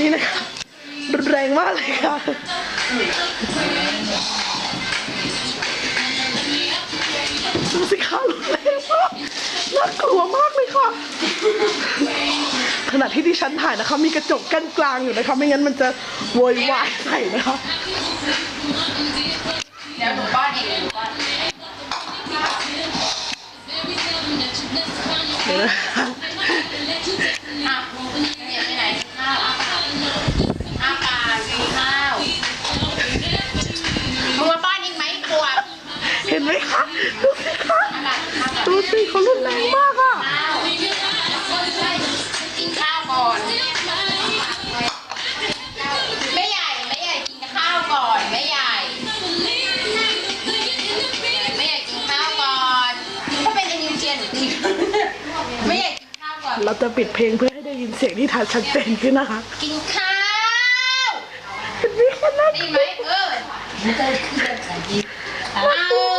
นี่นะคะรุนแรงมากเลยค่ะ ดูสิคะรุนแรงมากน่ากลัวมากเลยค่ะขณะที่ดิฉันถ่ายนะคะ มีกระจกกั้นกลางอยู่นะคะ ไม่งั้นมันจะโวยวายใส่นะคะเดี๋ยวหนูป้อนเองหนูป้อน ไหมคะดูสิคะอาปากข้าวก่อนดูสิเขารุนแรงมากอะข้าวกินข้าวก่อนไม่ใหญ่ไม่ใหญ่กินข้าวก่อนไม่ใหญ่ไม่ใหญ่กินข้าวก่อนถ้าเป็นไอ้นิวเจียนหรือกินไม่ใหญ่กินข้าวก่อนเราจะปิดเพลงเพื่อให้ได้ยินเสียงที่ทัชัดเจนขึ้นนะคะ กินข้าวเห็นไหมคะน่าได้ไหมเออเอากินข้าว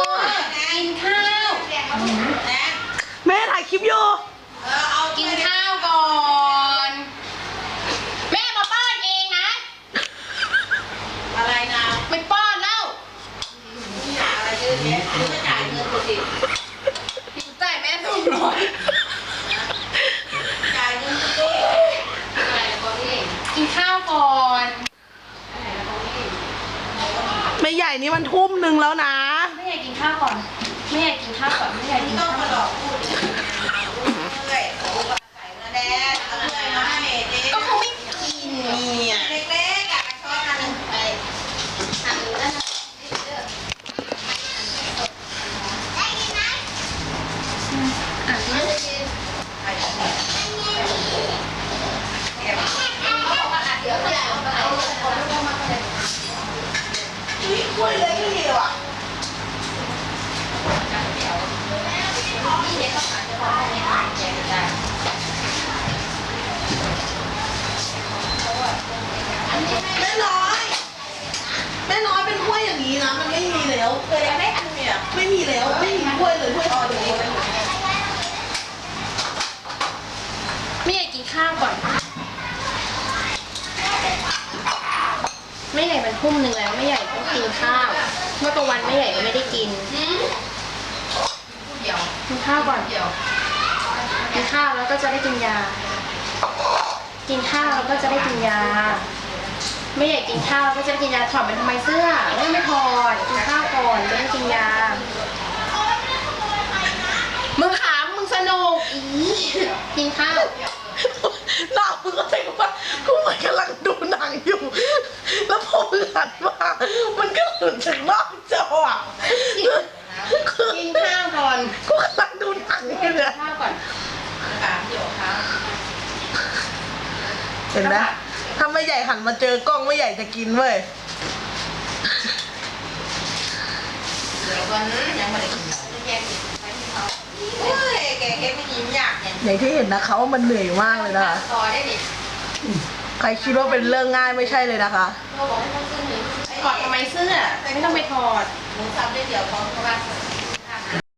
แม่ถ่ายคลิปอยู่กินข้าวก่อน แม่มาป้อนเองนะ อะไรนะไม่ป้อนแล้วอะไรเยอะแยะซื้อมาจ่ายเงินกูสิพี่จ่ายแม่สองร้อยจ่ายเงินกูสิอะไรนะบอกพี่กินข้าวก่อนไม่ใหญ่นี่มันทุ่มหนึ่งแล้วนะ ไม่อยากกินข้าวก่อน ไม่อยากกินข้าวก่อนไม่อยากกินต้อข้าว มาหลอกพูดอย่างนี้เรื่อยๆกูใส่เงินแดงเอาเรื่อยมาให้เด็ก ก็เขาไม่กินเนี่ย เล็กๆอะช้อนอันหนึงไป หันแล้วนะอะนี่ ไปเก็บ เดี๋ยวจะเอาไปเอา อุ้ยคุยเลยไม่ดีเลยว่ะ แม่น้อย แม่น้อยเป็นถ้วยอย่างนี้นะ มันไม่มีแล้ว เคยได้อันเนี่ยไม่มีแล้ว ไม่มีถ้วยเลยถ้วยต่ออย่างนี้ไม่อยากกินข้าวก่อน ไม่ใหญ่มันทุ่มหนึ่งแล้ว ไม่ใหญ่ต้องกินข้าว เมื่อกลางวันไม่ใหญ่ก็ไม่ได้กิน เดี๋ยว กินข้าวก่อน เดี๋ยว กิน ข้าวแล้วก็จะได้กินยา กินข้าวแล้วก็จะได้กินยา ไม่อยากกินข้าวก็จะได้กินยาถอดมันทำไมเสื้อไม่ไม่ถอดกินข้าวก่อนจะได้กินยา มึงขำมึงสนุกอีกินข้าวหน้ามึงก็เต็มว่ากูเหมือนกำลังดูหนังอยู่ แล้วพอมึงหันมามันก็หลุดจากนอกจออะคือ กินข้าวก่อน กูกำลังดูหนังอยู่ กิน เนี่ย ข้าวก่อน สามเดี๋ยวครับ เห็นไหมถ้าไม่ใหญ่หันมาเจอกล้องไม่ใหญ่จะกินเว้ยเดี๋ยววันนั้นยังไม่ได้กินแยกไปที่เขาเฮ้ยแกเฮ็ดไม่ยิ้มอยากเนี่ยอย่างที่เห็นนะคะว่ามันเหนื่อยมากเลยนะคะต่อได้ดิใครคิดว่าเป็นเรื่องง่ายไม่ใช่เลยนะคะเราบอกให้ต้องขึ้นหนึ่งถอดทำไมเสื้อไม่ต้องไปถอดหนูทำได้เดี๋ยวพร้อมเพราะว่า